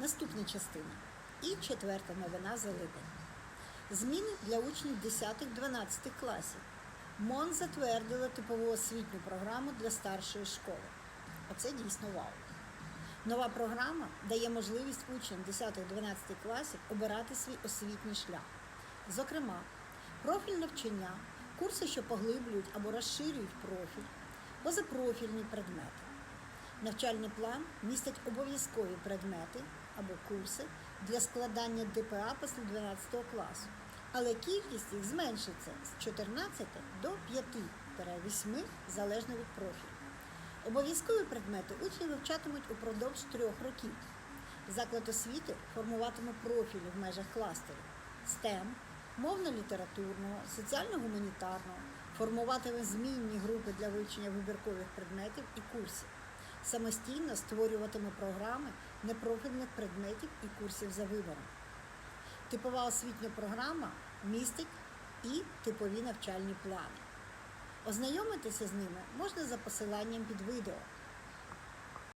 Наступна частина. І четверта новина за липень. Зміни для учнів 10-12 класів. МОН затвердила типову освітню програму для старшої школи. Оце дійсно вау. Нова програма дає можливість учням 10-12 класів обирати свій освітній шлях. Зокрема, профіль навчання, курси, що поглиблюють або розширюють профіль, позапрофільні предмети. Навчальний план містить обов'язкові предмети або курси для складання ДПА після 12 класу, але кількість їх зменшиться з 14 до 5-8 залежно від профілю. Обов'язкові предмети учні вивчатимуть упродовж трьох років. Заклад освіти формуватиме профілі в межах кластерів STEM, мовно-літературного, соціально-гуманітарного, формуватиме змінні групи для вивчення вибіркових предметів і курсів. Самостійно створюватиме програми непрофільних предметів і курсів за вибором. Типова освітня програма містить і типові навчальні плани. Ознайомитися з ними можна за посиланням під відео.